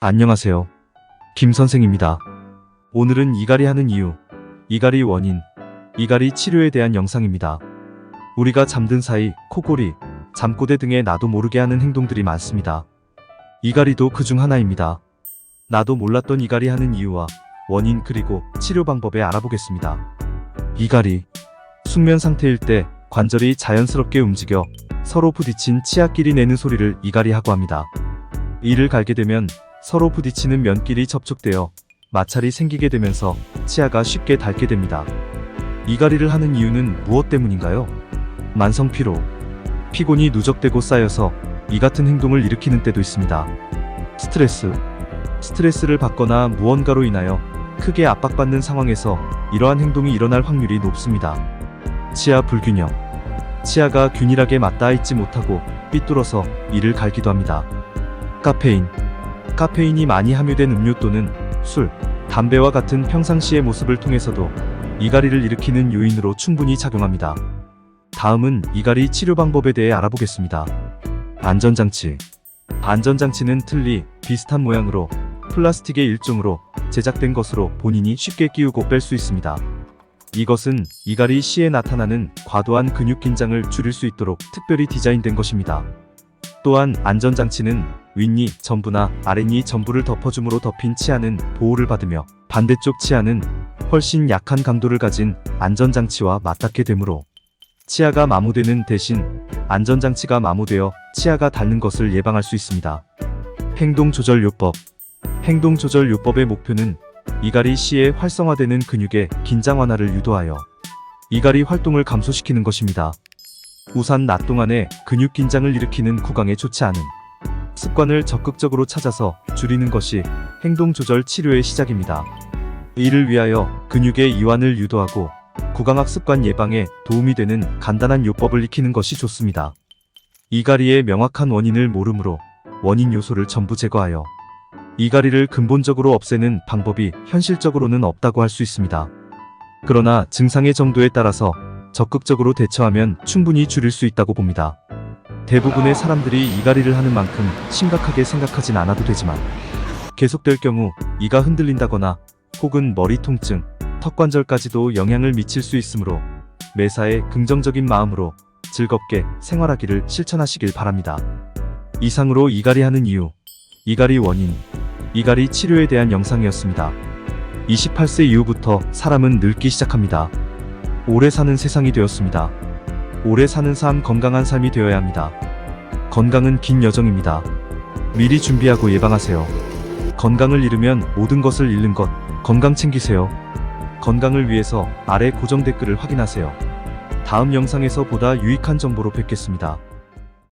안녕하세요. 김 선생입니다. 오늘은 이갈이 하는 이유, 이갈이 원인, 이갈이 치료에 대한 영상입니다. 우리가 잠든 사이 코골이, 잠꼬대 등의 나도 모르게 하는 행동들이 많습니다. 이갈이도 그 중 하나입니다. 나도 몰랐던 이갈이 하는 이유와 원인 그리고 치료 방법에 알아보겠습니다. 이갈이 숙면 상태일 때 관절이 자연스럽게 움직여 서로 부딪힌 치아끼리 내는 소리를 이갈이 하고 합니다. 이를 갈게 되면 서로 부딪히는 면끼리 접촉되어 마찰이 생기게 되면서 치아가 쉽게 닳게 됩니다. 이갈이를 하는 이유는 무엇 때문인가요? 만성 피로, 피곤이 누적되고 쌓여서 이 같은 행동을 일으키는 때도 있습니다. 스트레스, 스트레스를 받거나 무언가로 인하여 크게 압박받는 상황에서 이러한 행동이 일어날 확률이 높습니다. 치아 불균형, 치아가 균일하게 맞닿아 있지 못하고 삐뚤어서 이를 갈기도 합니다. 카페인, 카페인이 많이 함유된 음료 또는 술, 담배와 같은 평상시의 모습을 통해서도 이갈이를 일으키는 요인으로 충분히 작용합니다. 다음은 이갈이 치료 방법에 대해 알아보겠습니다. 안전장치. 안전장치는 틀니 비슷한 모양으로 플라스틱의 일종으로 제작된 것으로 본인이 쉽게 끼우고 뺄 수 있습니다. 이것은 이갈이 시에 나타나는 과도한 근육 긴장을 줄일 수 있도록 특별히 디자인된 것입니다. 또한 안전장치는 윗니 전부나 아랫니 전부를 덮어줌으로 덮인 치아는 보호를 받으며 반대쪽 치아는 훨씬 약한 강도를 가진 안전장치와 맞닿게 되므로 치아가 마모되는 대신 안전장치가 마모되어 치아가 닳는 것을 예방할 수 있습니다. 행동조절요법 행동조절요법의 목표는 이갈이 시에 활성화되는 근육의 긴장 완화를 유도하여 이갈이 활동을 감소시키는 것입니다. 우선 낮 동안에 근육 긴장을 일으키는 구강에 좋지 않은 습관을 적극적으로 찾아서 줄이는 것이 행동 조절 치료의 시작입니다. 이를 위하여 근육의 이완을 유도하고 구강학 습관 예방에 도움이 되는 간단한 요법을 익히는 것이 좋습니다. 이갈이의 명확한 원인을 모르므로 원인 요소를 전부 제거하여 이갈이를 근본적으로 없애는 방법이 현실적으로는 없다고 할 수 있습니다. 그러나 증상의 정도에 따라서 적극적으로 대처하면 충분히 줄일 수 있다고 봅니다. 대부분의 사람들이 이갈이를 하는 만큼 심각하게 생각하진 않아도 되지만 계속될 경우 이가 흔들린다거나 혹은 머리 통증, 턱 관절까지도 영향을 미칠 수 있으므로 매사에 긍정적인 마음으로 즐겁게 생활하기를 실천하시길 바랍니다. 이상으로 이갈이 하는 이유, 이갈이 원인, 이갈이 치료에 대한 영상이었습니다. 28세 이후부터 사람은 늙기 시작합니다. 오래 사는 세상이 되었습니다. 오래 사는 삶 건강한 삶이 되어야 합니다. 건강은 긴 여정입니다. 미리 준비하고 예방하세요. 건강을 잃으면 모든 것을 잃는 것, 건강 챙기세요. 건강을 위해서 아래 고정 댓글을 확인하세요. 다음 영상에서 보다 유익한 정보로 뵙겠습니다.